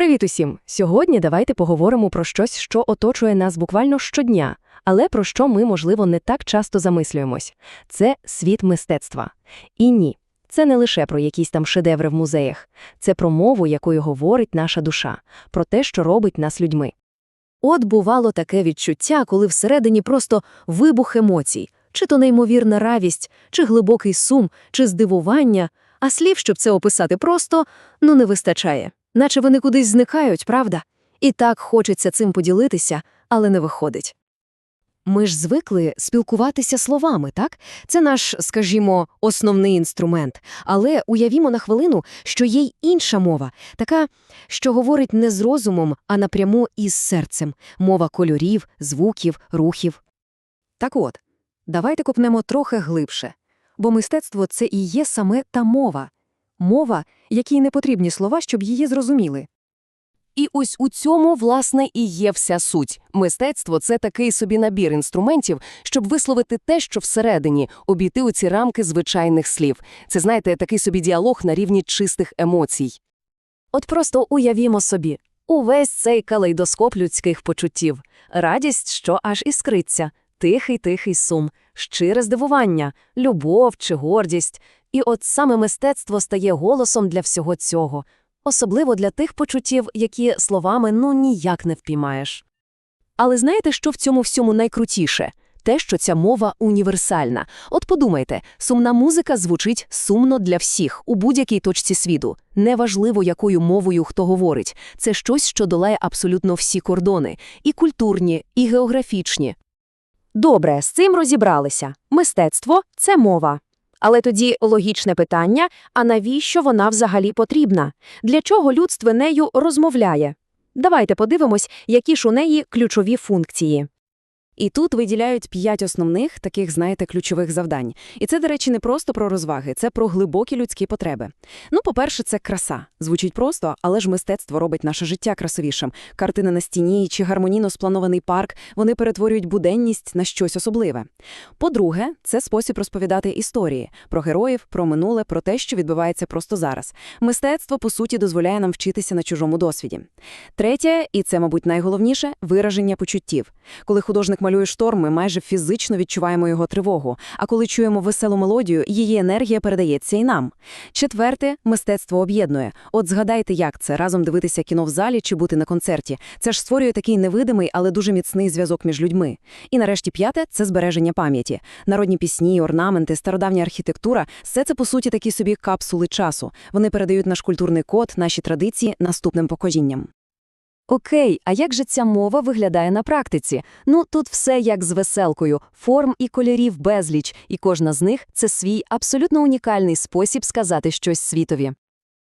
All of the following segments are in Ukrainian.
Привіт усім! Сьогодні давайте поговоримо про щось, що оточує нас буквально щодня, але про що ми, можливо, не так часто замислюємось. Це світ мистецтва. І ні, це не лише про якісь там шедеври в музеях. Це про мову, якою говорить наша душа, про те, що робить нас людьми. От бувало таке відчуття, коли всередині просто вибух емоцій, чи то неймовірна равість, чи глибокий сум, чи здивування, а слів, щоб це описати просто, ну не вистачає. Наче вони кудись зникають, правда? І так хочеться цим поділитися, але не виходить. Ми ж звикли спілкуватися словами, так? Це наш, скажімо, основний інструмент. Але уявімо на хвилину, що є й інша мова, така, що говорить не з розумом, а напряму із серцем. Мова кольорів, звуків, рухів. Так от, давайте копнемо трохи глибше. Бо мистецтво – це і є саме та мова. Мова, якій не потрібні слова, щоб її зрозуміли. І ось у цьому, власне, і є вся суть. Мистецтво це такий собі набір інструментів, щоб висловити те, що всередині, обійти у ці рамки звичайних слів. Це, знаєте, такий собі діалог на рівні чистих емоцій. От просто уявімо собі. Увесь цей калейдоскоп людських почуттів. Радість, що аж іскриться, тихий-тихий сум, щире здивування, любов чи гордість. І от саме мистецтво стає голосом для всього цього. Особливо для тих почуттів, які словами ну ніяк не впіймаєш. Але знаєте, що в цьому всьому найкрутіше? Те, що ця мова універсальна. От подумайте, сумна музика звучить сумно для всіх у будь-якій точці світу. Неважливо, якою мовою хто говорить. Це щось, що долає абсолютно всі кордони – і культурні, і географічні. Добре, з цим розібралися. Мистецтво – це мова. Але тоді логічне питання, а навіщо вона взагалі потрібна? Для чого людство нею розмовляє? Давайте подивимось, які ж у неї ключові функції. І тут виділяють п'ять основних таких, знаєте, ключових завдань. І це, до речі, не просто про розваги, це про глибокі людські потреби. Ну, по-перше, це краса. Звучить просто, але ж мистецтво робить наше життя красивішим. Картини на стіні чи гармонійно спланований парк вони перетворюють буденність на щось особливе. По-друге, це спосіб розповідати історії про героїв, про минуле, про те, що відбувається просто зараз. Мистецтво, по суті, дозволяє нам вчитися на чужому досвіді. Третє, і це, мабуть, найголовніше вираження почуттів. Коли художник малює шторм, ми майже фізично відчуваємо його тривогу. А коли чуємо веселу мелодію, її енергія передається і нам. Четверте, мистецтво об'єднує. От згадайте, як це разом дивитися кіно в залі чи бути на концерті. Це ж створює такий невидимий, але дуже міцний зв'язок між людьми. І нарешті п'яте це збереження пам'яті. Народні пісні, орнаменти, стародавня архітектура все це по суті такі собі капсули часу. Вони передають наш культурний код, наші традиції наступним поколінням. Окей, а як же ця мова виглядає на практиці? Ну, тут все як з веселкою, форм і кольорів безліч, і кожна з них – це свій абсолютно унікальний спосіб сказати щось світові.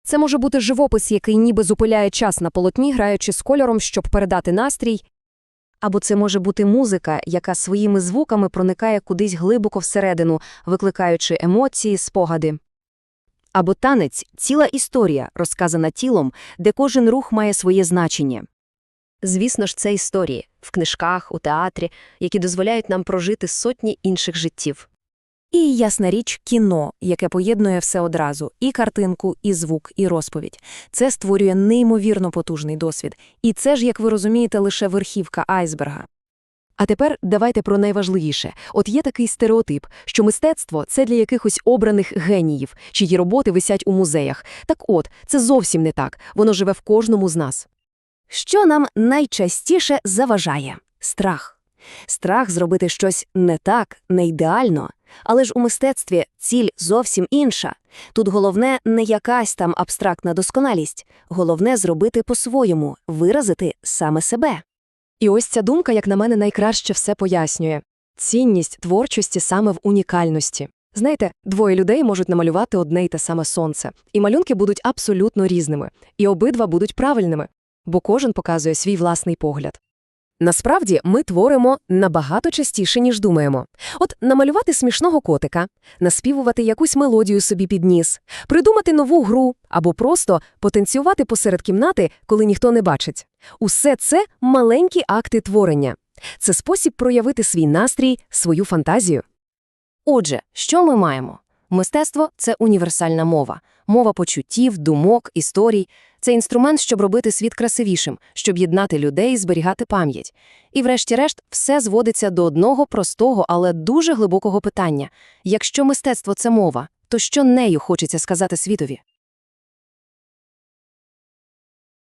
Це може бути живопис, який ніби зупиляє час на полотні, граючи з кольором, щоб передати настрій. Або це може бути музика, яка своїми звуками проникає кудись глибоко всередину, викликаючи емоції, спогади. Або танець – ціла історія, розказана тілом, де кожен рух має своє значення. Звісно ж, це історії в книжках, у театрі, які дозволяють нам прожити сотні інших життів. І, ясна річ, кіно, яке поєднує все одразу – і картинку, і звук, і розповідь. Це створює неймовірно потужний досвід. І це ж, як ви розумієте, лише верхівка айсберга. А тепер давайте про найважливіше. От є такий стереотип, що мистецтво – це для якихось обраних геніїв, чиї роботи висять у музеях. Так от, це зовсім не так. Воно живе в кожному з нас. Що нам найчастіше заважає? Страх. Страх зробити щось не так, не ідеально. Але ж у мистецтві ціль зовсім інша. Тут головне не якась там абстрактна досконалість. Головне зробити по-своєму, виразити саме себе. І ось ця думка, як на мене, найкраще все пояснює. Цінність творчості саме в унікальності. Знаєте, двоє людей можуть намалювати одне й те саме сонце, і малюнки будуть абсолютно різними, і обидва будуть правильними, бо кожен показує свій власний погляд. Насправді ми творимо набагато частіше, ніж думаємо. От намалювати смішного котика, наспівувати якусь мелодію собі під ніс, придумати нову гру або просто потанцювати посеред кімнати, коли ніхто не бачить. Усе це маленькі акти творення. Це спосіб проявити свій настрій, свою фантазію. Отже, що ми маємо? Мистецтво – це універсальна мова. Мова почуттів, думок, історій. Це інструмент, щоб робити світ красивішим, щоб єднати людей і зберігати пам'ять. І врешті-решт все зводиться до одного простого, але дуже глибокого питання. Якщо мистецтво – це мова, то що нею хочеться сказати світові?